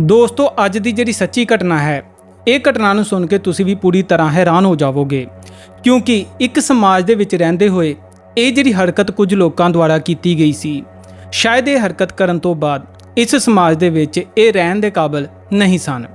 ਦੋਸਤੋ, ਅੱਜ ਦੀ ਜਿਹੜੀ ਸੱਚੀ ਘਟਨਾ ਹੈ, ਇਹ ਘਟਨਾ ਨੂੰ ਸੁਣ ਕੇ ਤੁਸੀਂ ਵੀ ਪੂਰੀ ਤਰ੍ਹਾਂ ਹੈਰਾਨ ਹੋ ਜਾਵੋਗੇ। ਕਿਉਂਕਿ ਇੱਕ ਸਮਾਜ ਦੇ ਵਿੱਚ ਰਹਿੰਦੇ ਹੋਏ ਇਹ ਜਿਹੜੀ ਹਰਕਤ ਕੁਝ ਲੋਕਾਂ ਦੁਆਰਾ ਕੀਤੀ ਗਈ ਸੀ, ਸ਼ਾਇਦ ਇਹ ਹਰਕਤ ਕਰਨ ਤੋਂ ਬਾਅਦ ਇਸ ਸਮਾਜ ਦੇ ਵਿੱਚ ਇਹ ਰਹਿਣ ਦੇ ਕਾਬਲ ਨਹੀਂ ਸਨ।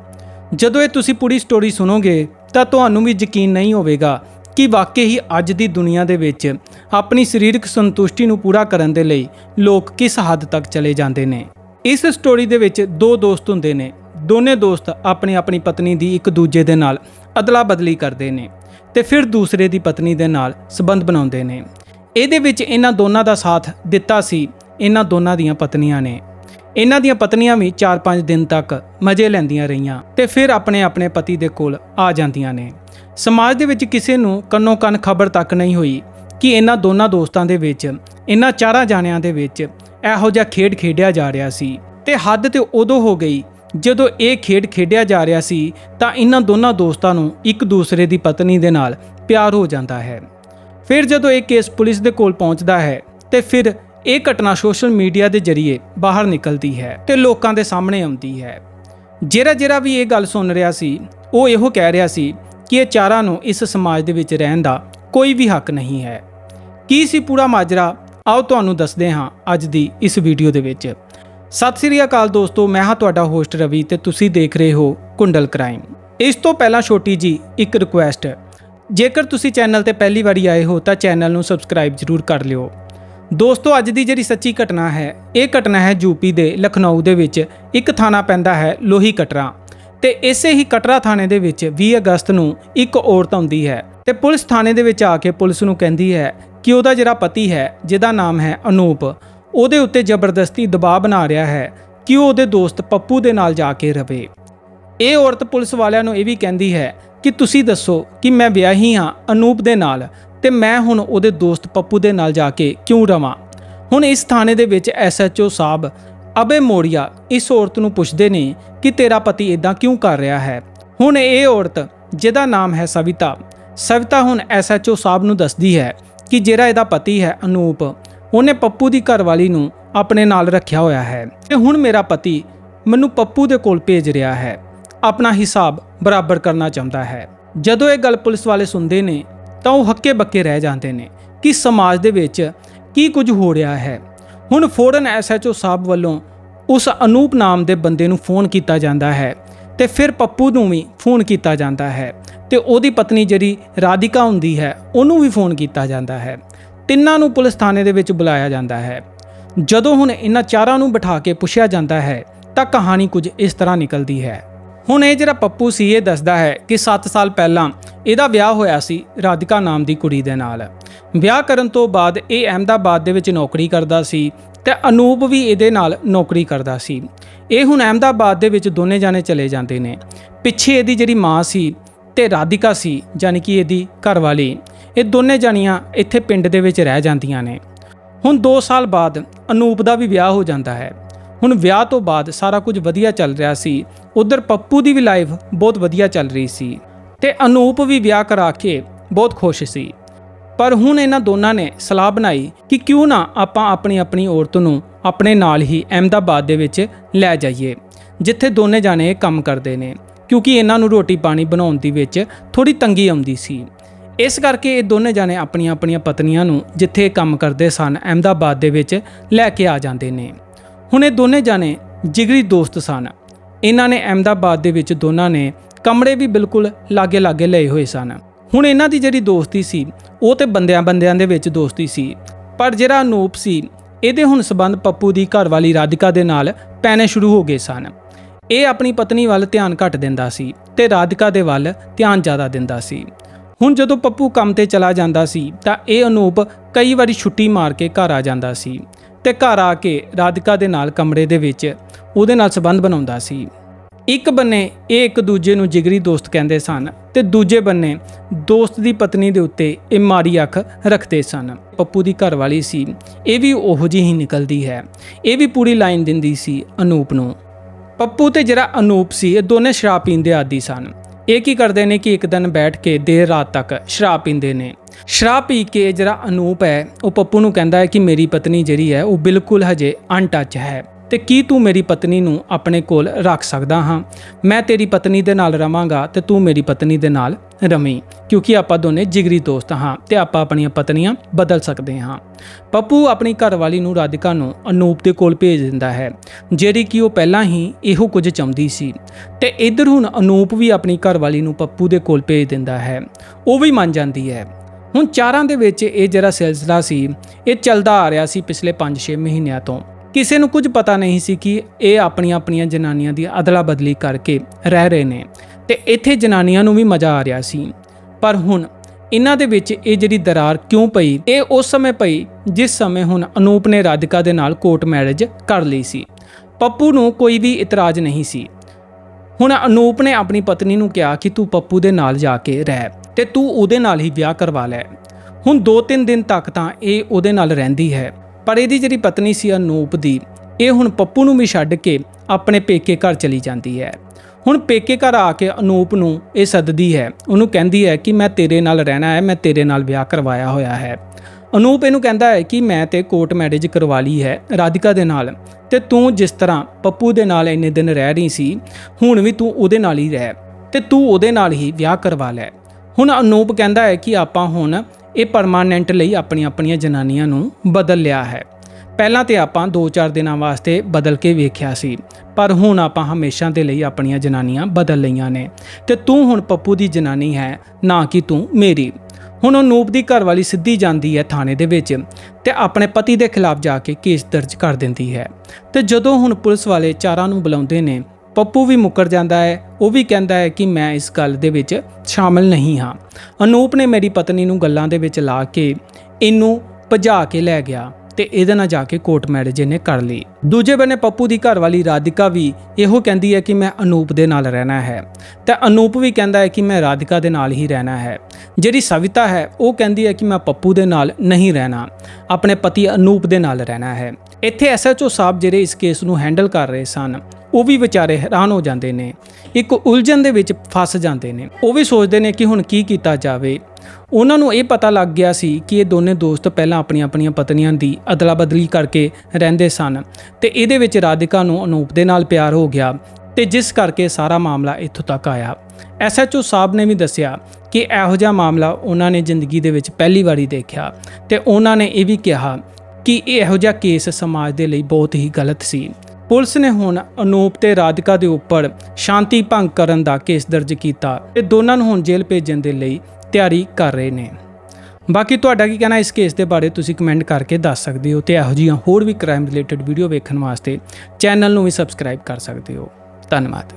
ਜਦੋਂ ਇਹ ਤੁਸੀਂ ਪੂਰੀ ਸਟੋਰੀ ਸੁਣੋਗੇ, ਤਾਂ ਤੁਹਾਨੂੰ ਵੀ ਯਕੀਨ ਨਹੀਂ ਹੋਵੇਗਾ ਕਿ ਵਾਕਈ ਹੀ ਅੱਜ ਦੀ ਦੁਨੀਆ ਦੇ ਵਿੱਚ ਆਪਣੀ ਸਰੀਰਕ ਸੰਤੁਸ਼ਟੀ ਨੂੰ ਪੂਰਾ ਕਰਨ ਦੇ ਲਈ ਲੋਕ ਕਿਸ ਹੱਦ ਤੱਕ ਚਲੇ ਜਾਂਦੇ ਨੇ। ਇਸ ਸਟੋਰੀ ਦੇ ਵਿੱਚ ਦੋ ਦੋਸਤ ਹੁੰਦੇ ਨੇ। ਦੋਨੇ ਦੋਸਤ ਆਪਣੀ ਆਪਣੀ ਪਤਨੀ ਦੀ ਇੱਕ ਦੂਜੇ ਦੇ ਨਾਲ ਅਦਲਾ ਬਦਲੀ ਕਰਦੇ ਨੇ ਤੇ ਫਿਰ ਦੂਸਰੇ ਦੀ ਪਤਨੀ ਦੇ ਨਾਲ ਸਬੰਧ ਬਣਾਉਂਦੇ ਨੇ। ਇਹਦੇ ਵਿੱਚ ਇਹਨਾਂ ਦੋਨਾਂ ਦਾ ਸਾਥ ਦਿੱਤਾ ਸੀ ਇਹਨਾਂ ਦੋਨਾਂ ਦੀਆਂ ਪਤਨੀਆਂ ਨੇ। ਇਹਨਾਂ ਦੀਆਂ ਪਤਨੀਆਂ ਵੀ 4-5 ਦਿਨ ਤੱਕ ਮਜ਼ੇ ਲੈਂਦੀਆਂ ਰਹੀਆਂ ਤੇ ਫਿਰ ਆਪਣੇ ਆਪਣੇ ਪਤੀ ਦੇ ਕੋਲ ਆ ਜਾਂਦੀਆਂ ਨੇ। ਸਮਾਜ ਦੇ ਵਿੱਚ ਕਿਸੇ ਨੂੰ ਕੰਨੋ ਕੰਨ ਖਬਰ ਤੱਕ ਨਹੀਂ ਹੋਈ ਕਿ ਇਹਨਾਂ ਦੋਨਾਂ ਦੋਸਤਾਂ ਦੇ ਵਿੱਚ, ਇਹਨਾਂ ਚਾਰਾਂ ਜਾਣਿਆਂ ਦੇ ਵਿੱਚ ਇਹੋ ਜਿਹਾ ਖੇਡ ਖੇਡਿਆ ਜਾ ਰਿਹਾ ਸੀ। ਤੇ ਹੱਦ ਤੇ ਉਦੋਂ ਹੋ ਗਈ, ਜਦੋਂ ਇਹ ਖੇਡ ਖੇਡਿਆ ਜਾ ਰਿਹਾ ਸੀ, ਤਾਂ ਇਹਨਾਂ ਦੋਨਾਂ ਦੋਸਤਾਂ ਨੂੰ ਇੱਕ ਦੂਸਰੇ ਦੀ ਪਤਨੀ ਦੇ ਨਾਲ ਪਿਆਰ ਹੋ ਜਾਂਦਾ ਹੈ। ਫਿਰ ਜਦੋਂ ਇਹ ਕੇਸ ਪੁਲਿਸ ਦੇ ਕੋਲ ਪਹੁੰਚਦਾ ਹੈ, ਤੇ ਫਿਰ ਇਹ ਘਟਨਾ ਸੋਸ਼ਲ ਮੀਡੀਆ ਦੇ ਜ਼ਰੀਏ ਬਾਹਰ ਨਿਕਲਦੀ ਹੈ ਤੇ ਲੋਕਾਂ ਦੇ ਸਾਹਮਣੇ ਆਉਂਦੀ ਹੈ। ਜਿਹੜਾ ਜਿਹੜਾ ਵੀ ਇਹ ਗੱਲ ਸੁਣ ਰਿਹਾ ਸੀ, ਉਹ ਇਹੋ ਕਹਿ ਰਿਹਾ ਸੀ ਕਿ ਇਹ ਚਾਰਾਂ ਨੂੰ ਇਸ ਸਮਾਜ ਦੇ ਵਿੱਚ ਰਹਿਣ ਦਾ ਕੋਈ ਵੀ ਹੱਕ ਨਹੀਂ ਹੈ। ਕੀ ਸੀ ਪੂਰਾ ਮਾਜਰਾ? ਆਓ ਤੁਹਾਨੂੰ ਦੱਸਦੇ ਹਾਂ ਅੱਜ ਦੀ ਇਸ ਵੀਡੀਓ ਦੇ ਵਿੱਚ। ਸਤਿ ਸ੍ਰੀ ਅਕਾਲ ਦੋਸਤੋ, ਮੈਂ ਹਾਂ ਤੁਹਾਡਾ ਹੋਸਟ ਰਵੀ ਤੇ ਤੁਸੀਂ ਦੇਖ ਰਹੇ ਹੋ ਕੁੰਡਲ ਕ੍ਰਾਈਮ। ਇਸ ਤੋਂ ਪਹਿਲਾਂ ਛੋਟੀ ਜੀ ਇੱਕ ਰਿਕੁਐਸਟ ਜੇਕਰ ਤੁਸੀਂ ਚੈਨਲ ਤੇ ਪਹਿਲੀ ਵਾਰੀ ਆਏ ਹੋ ਤਾਂ ਚੈਨਲ ਨੂੰ ਸਬਸਕ੍ਰਾਈਬ ਜ਼ਰੂਰ ਕਰ ਲਿਓ। ਦੋਸਤੋ, ਅੱਜ ਦੀ ਜਿਹੜੀ ਸੱਚੀ ਘਟਨਾ ਹੈ, ਇਹ ਘਟਨਾ ਹੈ ਯੂਪੀ ਦੇ ਲਖਨਊ ਦੇ ਵਿੱਚ ਇੱਕ ਥਾਣਾ ਪੈਂਦਾ ਹੈ ਲੋਹੀ ਕਟਰਾ ਤੇ ਇਸੇ ਹੀ ਕਟਰਾ ਥਾਣੇ ਦੇ ਵਿੱਚ 20 ਅਗਸਤ ਨੂੰ ਇੱਕ ਔਰਤ ਆਉਂਦੀ ਹੈ ਤੇ ਪੁਲਿਸ ਥਾਣੇ ਦੇ ਵਿੱਚ ਆ ਕੇ ਪੁਲਿਸ ਨੂੰ ਕਹਿੰਦੀ ਹੈ ਕਿ ਉਹਦਾ ਜਿਹੜਾ ਪਤੀ ਹੈ, ਜਿਹਦਾ ਨਾਮ ਹੈ ਅਨੂਪ ਉਹਦੇ ਉੱਤੇ ਜ਼ਬਰਦਸਤੀ ਦਬਾਅ ਬਣਾ ਰਿਹਾ ਹੈ ਕਿ ਉਹ ਉਹਦੇ ਦੋਸਤ ਪੱਪੂ ਦੇ ਨਾਲ ਜਾ ਕੇ ਰਵੇ। ਇਹ ਔਰਤ ਪੁਲਿਸ ਵਾਲਿਆਂ ਨੂੰ ਇਹ ਵੀ ਕਹਿੰਦੀ ਹੈ ਕਿ ਤੁਸੀਂ ਦੱਸੋ ਕਿ ਮੈਂ ਵਿਆਹੀ ਹਾਂ ਅਨੂਪ ਦੇ ਨਾਲ ਤੇ ਮੈਂ ਹੁਣ ਉਹਦੇ ਦੋਸਤ ਪੱਪੂ ਦੇ ਨਾਲ ਜਾ ਕੇ ਕਿਉਂ ਰਵਾਂ? ਹੁਣ ਇਸ ਥਾਣੇ ਦੇ ਵਿੱਚ ਐਸਐਚਓ ਸਾਹਿਬ ਅਬੇ ਮੋੜੀਆ ਇਸ ਔਰਤ ਨੂੰ ਪੁੱਛਦੇ ਨੇ ਕਿ ਤੇਰਾ ਪਤੀ ਇਦਾਂ ਕਿਉਂ ਕਰ ਰਿਹਾ ਹੈ? ਹੁਣ ਇਹ ਔਰਤ, ਜਿਹਦਾ ਨਾਮ ਹੈ ਸਵਿਤਾ ਸਵਿਤਾ ਹੁਣ ਐਸਐਚਓ ਸਾਹਿਬ ਨੂੰ ਦੱਸਦੀ ਹੈ ਕਿ ਜਿਹੜਾ ਇਹਦਾ ਪਤੀ ਹੈ ਅਨੂਪ ਉਹਨੇ ਪੱਪੂ ਦੀ ਘਰਵਾਲੀ ਨੂੰ ਆਪਣੇ ਨਾਲ ਰੱਖਿਆ ਹੋਇਆ ਹੈ ਤੇ ਹੁਣ ਮੇਰਾ ਪਤੀ ਮੈਨੂੰ ਪੱਪੂ ਦੇ ਕੋਲ ਭੇਜ ਰਿਹਾ ਹੈ। ਆਪਣਾ ਹਿਸਾਬ ਬਰਾਬਰ ਕਰਨਾ ਚਾਹੁੰਦਾ ਹੈ। ਜਦੋਂ ਇਹ ਗੱਲ ਪੁਲਿਸ ਵਾਲੇ ਸੁਣਦੇ ਨੇ, ਤਾਂ ਉਹ ਹੱਕੇ ਬੱਕੇ ਰਹਿ ਜਾਂਦੇ ਨੇ ਕਿ ਸਮਾਜ ਦੇ ਵਿੱਚ ਕੀ ਕੁਝ ਹੋ ਰਿਹਾ ਹੈ। ਹੁਣ ਫੌਰਨ ਐਸਐਚਓ ਸਾਹਿਬ ਵੱਲੋਂ ਉਸ ਅਨੂਪ ਨਾਮ ਦੇ ਬੰਦੇ ਨੂੰ ਫੋਨ ਕੀਤਾ ਜਾਂਦਾ ਹੈ ਤੇ ਫਿਰ ਪੱਪੂ ਨੂੰ ਵੀ ਫੋਨ ਕੀਤਾ ਜਾਂਦਾ ਹੈ ਤੇ ਉਹਦੀ ਪਤਨੀ ਜਿਹੜੀ ਰਾਧਿਕਾ ਹੁੰਦੀ ਹੈ, ਉਹਨੂੰ ਵੀ ਫੋਨ ਕੀਤਾ ਜਾਂਦਾ ਹੈ। ਤਿੰਨਾਂ ਨੂੰ ਪੁਲਿਸ ਥਾਣੇ ਦੇ ਵਿੱਚ ਬੁਲਾਇਆ ਜਾਂਦਾ ਹੈ। ਜਦੋਂ ਹੁਣ ਇਹਨਾਂ ਚਾਰਾਂ ਨੂੰ ਬਿਠਾ ਕੇ ਪੁੱਛਿਆ ਜਾਂਦਾ ਹੈ, ਤਾਂ ਕਹਾਣੀ ਕੁਝ ਇਸ ਤਰ੍ਹਾਂ ਨਿਕਲਦੀ ਹੈ। ਹੁਣ ਇਹ ਜਿਹੜਾ ਪੱਪੂ ਸੀ, ਇਹ ਦੱਸਦਾ ਹੈ ਕਿ 7 ਸਾਲ ਪਹਿਲਾਂ ਇਹਦਾ ਵਿਆਹ ਹੋਇਆ ਸੀ ਰਾਧਿਕਾ ਨਾਮ ਦੀ ਕੁੜੀ ਦੇ ਨਾਲ। ਵਿਆਹ ਕਰਨ ਤੋਂ ਬਾਅਦ ਇਹ ਅਹਿਮਦਾਬਾਦ ਦੇ ਵਿੱਚ ਨੌਕਰੀ ਕਰਦਾ ਸੀ ਤੇ ਅਨੂਪ ਵੀ ਇਹਦੇ ਨਾਲ ਨੌਕਰੀ ਕਰਦਾ ਸੀ। ਇਹ ਹੁਣ ਅਹਿਮਦਾਬਾਦ ਦੇ ਵਿੱਚ ਦੋਨੇ ਜਾਣੇ ਚਲੇ ਜਾਂਦੇ ਨੇ। ਪਿੱਛੇ ਇਹਦੀ ਜਿਹੜੀ ਮਾਂ ਸੀ ਤੇ ਰਾਧਿਕਾ ਸੀ, ਯਾਨੀ ਕਿ ਇਹਦੀ ਘਰਵਾਲੀ। ਇਹ ਦੋਨੇ ਜਣੀਆਂ ਇੱਥੇ ਪਿੰਡ ਦੇ ਵਿੱਚ ਰਹਿ ਜਾਂਦੀਆਂ ਨੇ। ਹੁਣ 2 ਸਾਲ ਬਾਅਦ ਅਨੂਪ ਦਾ ਵੀ ਵਿਆਹ ਹੋ ਜਾਂਦਾ ਹੈ। ਹੁਣ ਵਿਆਹ ਤੋਂ ਬਾਅਦ ਸਾਰਾ ਕੁਝ ਵਧੀਆ ਚੱਲ ਰਿਹਾ ਸੀ। ਉਧਰ ਪੱਪੂ ਦੀ ਵੀ ਲਾਈਫ ਬਹੁਤ ਵਧੀਆ ਚੱਲ ਰਹੀ ਸੀ ਤੇ ਅਨੂਪ ਵੀ ਵਿਆਹ ਕਰਾ ਕੇ ਬਹੁਤ ਖੁਸ਼ ਸੀ। ਪਰ ਹੁਣ ਇਹਨਾਂ ਦੋਨਾਂ ਨੇ ਸਲਾਹ ਬਣਾਈ ਕਿ ਕਿਉਂ ਨਾ ਆਪਾਂ ਆਪਣੀ ਆਪਣੀ ਔਰਤ ਨੂੰ ਆਪਣੇ ਨਾਲ ਹੀ ਅਹਿਮਦਾਬਾਦ ਦੇ ਵਿੱਚ ਲੈ ਜਾਈਏ, ਜਿੱਥੇ ਦੋਨੇ ਜਾਣੇ ਕੰਮ ਕਰਦੇ ਨੇ। ਕਿਉਂਕਿ ਇਹਨਾਂ ਨੂੰ ਰੋਟੀ ਪਾਣੀ ਬਣਾਉਣ ਦੀ ਵਿੱਚ ਥੋੜੀ ਤੰਗੀ ਆਉਂਦੀ ਸੀ। ਇਸ ਕਰਕੇ ਇਹ ਦੋਨੇ ਜਾਣੇ ਆਪਣੀਆਂ ਆਪਣੀਆਂ ਪਤਨੀਆਂ ਨੂੰ ਜਿੱਥੇ ਇਹ ਕੰਮ ਕਰਦੇ ਸਨ, ਅਹਿਮਦਾਬਾਦ ਦੇ ਵਿੱਚ ਲੈ ਕੇ ਆ ਜਾਂਦੇ ਨੇ। ਹੁਣ ਇਹ ਦੋਨੇ ਜਾਣੇ ਜਿਗਰੀ ਦੋਸਤ ਸਨ। ਇਹਨਾਂ ਨੇ ਅਹਿਮਦਾਬਾਦ ਦੇ ਵਿੱਚ ਦੋਨਾਂ ਨੇ ਕਮਰੇ ਵੀ ਬਿਲਕੁਲ ਲਾਗੇ ਲਾਗੇ ਲਏ ਹੋਏ ਸਨ। ਹੁਣ ਇਹਨਾਂ ਦੀ ਜਿਹੜੀ ਦੋਸਤੀ ਸੀ, ਉਹ ਤੇ ਬੰਦਿਆਂ ਬੰਦਿਆਂ ਦੇ ਵਿੱਚ ਦੋਸਤੀ ਸੀ। ਪਰ ਜਿਹੜਾ ਅਨੂਪ ਸੀ, ਇਹਦੇ ਹੁਣ ਸਬੰਧ ਪੱਪੂ ਦੀ ਘਰਵਾਲੀ ਰਾਧਿਕਾ ਦੇ ਨਾਲ ਪੈਣੇ ਸ਼ੁਰੂ ਹੋ ਗਏ ਸਨ। ਇਹ ਆਪਣੀ ਪਤਨੀ ਵੱਲ ਧਿਆਨ ਘੱਟ ਦਿੰਦਾ ਸੀ ਤੇ ਰਾਧਿਕਾ ਦੇ ਵੱਲ ਧਿਆਨ ਜ਼ਿਆਦਾ ਦਿੰਦਾ ਸੀ। ਹੁਣ ਜਦੋਂ ਪੱਪੂ ਕੰਮ ਤੇ ਚਲਾ ਜਾਂਦਾ ਸੀ, ਤਾਂ ਇਹ ਅਨੂਪ ਕਈ ਵਾਰੀ ਛੁੱਟੀ ਮਾਰ ਕੇ ਘਰ ਆ ਜਾਂਦਾ ਸੀ ਤੇ ਘਰ ਆ ਕੇ ਰਾਧਿਕਾ ਦੇ ਨਾਲ ਕਮਰੇ ਦੇ ਵਿੱਚ ਉਹਦੇ ਨਾਲ ਸੰਬੰਧ ਬਣਾਉਂਦਾ ਸੀ। ਇੱਕ ਬੰਨੇ ਇਹ ਇੱਕ ਦੂਜੇ ਨੂੰ ਜਿਗਰੀ ਦੋਸਤ ਕਹਿੰਦੇ ਸਨ ਤੇ ਦੂਜੇ ਬੰਨੇ ਦੋਸਤ ਦੀ ਪਤਨੀ ਦੇ ਉੱਤੇ ਇਹ ਮਾੜੀ ਅੱਖ ਰੱਖਦੇ ਸਨ। ਪੱਪੂ ਦੀ ਘਰਵਾਲੀ ਸੀ, ਇਹ ਵੀ ਉਹੋ ਜਿਹੀ ਹੀ ਨਿਕਲਦੀ ਹੈ। ਇਹ ਵੀ ਪੂਰੀ ਲਾਈਨ ਦਿੰਦੀ ਸੀ ਅਨੂਪ ਨੂੰ। ਪੱਪੂ ਤੇ ਜਿਹੜਾ ਅਨੂਪ ਸੀ, ਇਹ ਦੋਨੇ ਸ਼ਰਾਬ ਪੀਣ ਦੇ ਆਦੀ ਸਨ। ਇਹ ਕੀ ਕਰਦੇ ਨੇ ਕਿ ਇੱਕ ਦਿਨ ਬੈਠ ਕੇ ਦੇਰ ਰਾਤ ਤੱਕ ਸ਼ਰਾਬ ਪੀਂਦੇ ਨੇ। ਸ਼ਰਾਬ ਪੀ ਕੇ ਜਿਹੜਾ ਅਨੂਪ ਹੈ, ਉਹ ਪੱਪੂ ਨੂੰ ਕਹਿੰਦਾ ਹੈ ਕਿ ਮੇਰੀ ਪਤਨੀ ਜਿਹੜੀ ਹੈ, ਉਹ ਬਿਲਕੁਲ ਹਜੇ ਅਨਟੱਚ ਹੈ। ਤੇ ਕੀ ਤੂੰ ਮੇਰੀ ਪਤਨੀ ਨੂੰ ਆਪਣੇ ਕੋਲ ਰੱਖ ਸਕਦਾ ਹਾਂ? ਮੈਂ ਤੇਰੀ ਪਤਨੀ ਦੇ ਨਾਲ ਰਵਾਂਗਾ ਤੇ ਤੂੰ ਮੇਰੀ ਪਤਨੀ ਦੇ ਨਾਲ ਰਮੀ ਕਿਉਂਕਿ ਆਪਾਂ ਦੋਨੇ ਜਿਗਰੀ ਦੋਸਤ ਹਾਂ ਤੇ ਆਪਾਂ ਆਪਣੀਆਂ ਪਤਨੀਆਂ ਬਦਲ ਸਕਦੇ ਹਾਂ। ਪੱਪੂ ਆਪਣੀ ਘਰਵਾਲੀ ਨੂੰ ਰਾਧਿਕਾ ਨੂੰ ਅਨੂਪ ਦੇ ਕੋਲ ਭੇਜ ਦਿੰਦਾ ਹੈ, ਜਿਹੜੀ ਕਿ ਉਹ ਪਹਿਲਾਂ ਹੀ ਇਹੋ ਕੁਝ ਚਾਹੁੰਦੀ ਸੀ। ਤੇ ਇਧਰ ਹੁਣ ਅਨੂਪ ਵੀ ਆਪਣੀ ਘਰਵਾਲੀ ਨੂੰ ਪੱਪੂ ਦੇ ਕੋਲ ਭੇਜ ਦਿੰਦਾ ਹੈ। ਉਹ ਵੀ ਮੰਨ ਜਾਂਦੀ ਹੈ। ਹੁਣ ਚਾਰਾਂ ਦੇ ਵਿੱਚ ਇਹ ਜਿਹੜਾ ਸਿਲਸਿਲਾ ਸੀ, ਇਹ ਚੱਲਦਾ ਆ ਰਿਹਾ ਸੀ ਪਿਛਲੇ 5-6 ਮਹੀਨਿਆਂ ਤੋਂ। ਕਿਸੇ ਨੂੰ ਕੁਝ ਪਤਾ ਨਹੀਂ ਸੀ ਕਿ ਇਹ ਆਪਣੀਆਂ ਆਪਣੀਆਂ ਜਨਾਨੀਆਂ ਦੀ ਅਦਲਾ ਬਦਲੀ ਕਰਕੇ ਰਹਿ ਰਹੇ ਨੇ ਤੇ ਇੱਥੇ ਜਨਾਨੀਆਂ ਨੂੰ ਵੀ ਮਜ਼ਾ ਆ ਰਿਹਾ ਸੀ। ਪਰ ਹੁਣ ਇਹਨਾਂ ਦੇ ਵਿੱਚ ਇਹ ਜਿਹੜੀ ਦਰਾਰ ਕਿਉਂ ਪਈ, ਇਹ ਉਸ ਸਮੇਂ ਪਈ ਜਿਸ ਸਮੇਂ ਹੁਣ ਅਨੂਪ ਨੇ ਰਾਧਿਕਾ ਦੇ ਨਾਲ ਕੋਰਟ ਮੈਰਿਜ ਕਰ ਲਈ ਸੀ। ਪੱਪੂ ਨੂੰ ਕੋਈ ਵੀ ਇਤਰਾਜ਼ ਨਹੀਂ ਸੀ। ਹੁਣ ਅਨੂਪ ਨੇ ਆਪਣੀ ਪਤਨੀ ਨੂੰ ਕਿਹਾ ਕਿ ਤੂੰ ਪੱਪੂ ਦੇ ਨਾਲ ਜਾ ਕੇ ਰਹਿ ਤੇ ਤੂੰ ਉਹਦੇ ਨਾਲ ਹੀ ਵਿਆਹ ਕਰਵਾ ਲੈ। ਹੁਣ 2-3 ਦਿਨ ਤੱਕ ਤਾਂ ਇਹ ਉਹਦੇ ਨਾਲ ਰਹਿੰਦੀ ਹੈ। ਪਰ ਇਹਦੀ ਜਿਹੜੀ ਪਤਨੀ ਸੀ ਅਨੂਪ ਦੀ, ਇਹ ਹੁਣ ਪੱਪੂ ਨੂੰ ਵੀ ਛੱਡ ਕੇ ਆਪਣੇ ਪੇਕੇ ਘਰ ਚਲੀ ਜਾਂਦੀ ਹੈ। ਹੁਣ ਪੇਕੇ ਘਰ ਆ ਕੇ ਅਨੂਪ ਨੂੰ ਇਹ ਸੱਦਦੀ ਹੈ। ਉਹਨੂੰ ਕਹਿੰਦੀ ਹੈ ਕਿ ਮੈਂ ਤੇਰੇ ਨਾਲ ਰਹਿਣਾ ਹੈ, ਮੈਂ ਤੇਰੇ ਨਾਲ ਵਿਆਹ ਕਰਵਾਇਆ ਹੋਇਆ ਹੈ। ਅਨੂਪ ਇਹਨੂੰ ਕਹਿੰਦਾ ਹੈ ਕਿ ਮੈਂ ਤੇ ਕੋਰਟ ਮੈਰਿਜ ਕਰਵਾ ਲਈ ਹੈ ਰਾਧਿਕਾ ਦੇ ਨਾਲ ਤੇ ਤੂੰ ਜਿਸ ਤਰ੍ਹਾਂ ਪੱਪੂ ਦੇ ਨਾਲ ਇੰਨੇ ਦਿਨ ਰਹਿ ਰਹੀ ਸੀ, ਹੁਣ ਵੀ ਤੂੰ ਉਹਦੇ ਨਾਲ ਹੀ ਰਹਿ ਤੇ ਤੂੰ ਉਹਦੇ ਨਾਲ ਹੀ ਵਿਆਹ ਕਰਵਾ ਲੈ। ਹੁਣ ਅਨੂਪ ਕਹਿੰਦਾ ਹੈ ਕਿ ਆਪਾਂ ਹੁਣ ਇਹ ਪਰਮਾਨੈਂਟ ਲਈ ਆਪਣੀਆਂ ਆਪਣੀਆਂ ਜਨਾਨੀਆਂ ਨੂੰ ਬਦਲ ਲਿਆ ਹੈ। ਪਹਿਲਾਂ ਤੇ ਆਪਾਂ 2-4 ਦਿਨਾਂ ਵਾਸਤੇ ਬਦਲ ਕੇ ਵੇਖਿਆ ਸੀ, ਪਰ ਹੁਣ ਆਪਾਂ ਹਮੇਸ਼ਾ ਦੇ ਲਈ ਆਪਣੀਆਂ ਜਨਾਨੀਆਂ ਬਦਲ ਲਈਆਂ ਨੇ। ਤੇ ਤੂੰ ਹੁਣ ਪੱਪੂ ਦੀ ਜਨਾਨੀ ਹੈ, ਨਾ ਕਿ ਤੂੰ ਮੇਰੀ। ਹੁਣ ਅਨੂਪ ਦੀ ਘਰਵਾਲੀ ਸਿੱਧੀ ਜਾਂਦੀ ਹੈ ਥਾਣੇ ਦੇ ਵਿੱਚ ਤੇ ਆਪਣੇ ਪਤੀ ਦੇ ਖਿਲਾਫ ਜਾ ਕੇ ਕੇਸ ਦਰਜ ਕਰ ਦਿੰਦੀ ਹੈ। ਤੇ ਜਦੋਂ ਹੁਣ ਪੁਲਿਸ ਵਾਲੇ ਚਾਰਾਂ ਨੂੰ ਬੁਲਾਉਂਦੇ ਨੇ ਪੱਪੂ ਵੀ ਮੁੱਕਰ ਜਾਂਦਾ ਹੈ। ਉਹ ਵੀ ਕਹਿੰਦਾ ਹੈ ਕਿ ਮੈਂ ਇਸ ਗੱਲ ਦੇ ਵਿੱਚ ਸ਼ਾਮਲ ਨਹੀਂ ਹਾਂ। ਅਨੂਪ ਨੇ ਮੇਰੀ ਪਤਨੀ ਨੂੰ ਗੱਲਾਂ ਦੇ ਵਿੱਚ ਲਾ ਕੇ ਇਹਨੂੰ ਭਜਾ ਕੇ ਲੈ ਗਿਆ ਤੇ ਇਹਦੇ ਨਾਲ ਜਾ ਕੇ ਕੋਰਟ ਮੈਰਿਜ ਇਹਨੇ ਕਰ ਲਈ। ਦੂਜੇ ਬੰਨੇ ਪੱਪੂ ਦੀ ਘਰਵਾਲੀ ਰਾਧਿਕਾ ਵੀ ਇਹੋ ਕਹਿੰਦੀ ਹੈ ਕਿ ਮੈਂ ਅਨੂਪ ਦੇ ਨਾਲ ਰਹਿਣਾ ਹੈ। ਤੇ ਅਨੂਪ ਵੀ ਕਹਿੰਦਾ ਹੈ ਕਿ ਮੈਂ ਰਾਧਿਕਾ ਦੇ ਨਾਲ ਹੀ ਰਹਿਣਾ ਹੈ। ਜਿਹੜੀ ਸਵਿਤਾ ਹੈ, ਉਹ ਕਹਿੰਦੀ ਹੈ ਕਿ ਮੈਂ ਪੱਪੂ ਦੇ ਨਾਲ ਨਹੀਂ ਰਹਿਣਾ। ਆਪਣੇ ਪਤੀ ਅਨੂਪ ਦੇ ਨਾਲ ਰਹਿਣਾ ਹੈ। ਇੱਥੇ ਐਸਐਚਓ ਸਾਹਿਬ ਜਿਹੜੇ ਇਸ ਕੇਸ ਨੂੰ ਹੈਂਡਲ ਕਰ ਰਹੇ ਸਨ, ਉਹ ਵੀ ਵਿਚਾਰੇ ਹੈਰਾਨ ਹੋ ਜਾਂਦੇ ਨੇ। ਇੱਕ ਉਲਝਣ ਦੇ ਵਿੱਚ ਫਸ ਜਾਂਦੇ ਨੇ। ਉਹ ਵੀ ਸੋਚਦੇ ਨੇ ਕਿ ਹੁਣ ਕੀ ਕੀਤਾ ਜਾਵੇ। ਉਹਨਾਂ ਨੂੰ ਇਹ ਪਤਾ ਲੱਗ ਗਿਆ ਸੀ ਕਿ ਇਹ ਦੋਨੇ ਦੋਸਤ ਪਹਿਲਾਂ ਆਪਣੀਆਂ ਆਪਣੀਆਂ ਪਤਨੀਆਂ ਦੀ ਅਦਲਾ ਬਦਲੀ ਕਰਕੇ ਰਹਿੰਦੇ ਸਨ ਤੇ ਇਹਦੇ ਵਿੱਚ ਰਾਧਿਕਾ ਨੂੰ ਅਨੂਪ ਦੇ ਨਾਲ ਪਿਆਰ ਹੋ ਗਿਆ ਤੇ ਜਿਸ ਕਰਕੇ ਸਾਰਾ ਮਾਮਲਾ ਇੱਥੋਂ ਤੱਕ ਆਇਆ। ਐਸਐਚਓ ਸਾਹਿਬ ਨੇ ਵੀ ਦੱਸਿਆ ਕਿ ਇਹੋ ਜਿਹਾ ਮਾਮਲਾ ਉਹਨਾਂ ਨੇ ਜ਼ਿੰਦਗੀ ਦੇ ਵਿੱਚ ਪਹਿਲੀ ਵਾਰੀ ਦੇਖਿਆ ਤੇ ਉਹਨਾਂ ਨੇ ਇਹ ਵੀ ਕਿਹਾ ਕਿ ਇਹੋ ਜਿਹਾ ਕੇਸ ਸਮਾਜ ਦੇ ਲਈ ਬਹੁਤ ਹੀ ਗਲਤ ਸੀ। ਪੁਲਿਸ ਨੇ ਹੁਣ ਅਨੂਪ ਤੇ ਰਾਧਿਕਾ ਦੇ ਉੱਪਰ ਸ਼ਾਂਤੀ ਭੰਗ ਕਰਨ ਦਾ ਕੇਸ ਦਰਜ ਕੀਤਾ ਤੇ ਦੋਨਾਂ ਨੂੰ ਹੁਣ ਜੇਲ੍ਹ ਭੇਜਣ ਦੇ ਲਈ ਤਿਆਰੀ ਕਰ ਰਹੇ ਨੇ। ਬਾਕੀ ਤੁਹਾਡਾ ਕੀ ਕਹਿਣਾ ਇਸ ਕੇਸ ਦੇ ਬਾਰੇ ਤੁਸੀਂ ਕਮੈਂਟ ਕਰਕੇ ਦੱਸ ਸਕਦੇ ਹੋ ਤੇ ਇਹੋ ਜਿਹੀਆਂ ਹੋਰ ਵੀ ਕ੍ਰਾਈਮ ਰਿਲੇਟਡ ਵੀਡੀਓ ਵੇਖਣ ਵਾਸਤੇ ਚੈਨਲ ਨੂੰ ਵੀ ਸਬਸਕ੍ਰਾਈਬ ਕਰ ਸਕਦੇ ਹੋ। ਧੰਨਵਾਦ।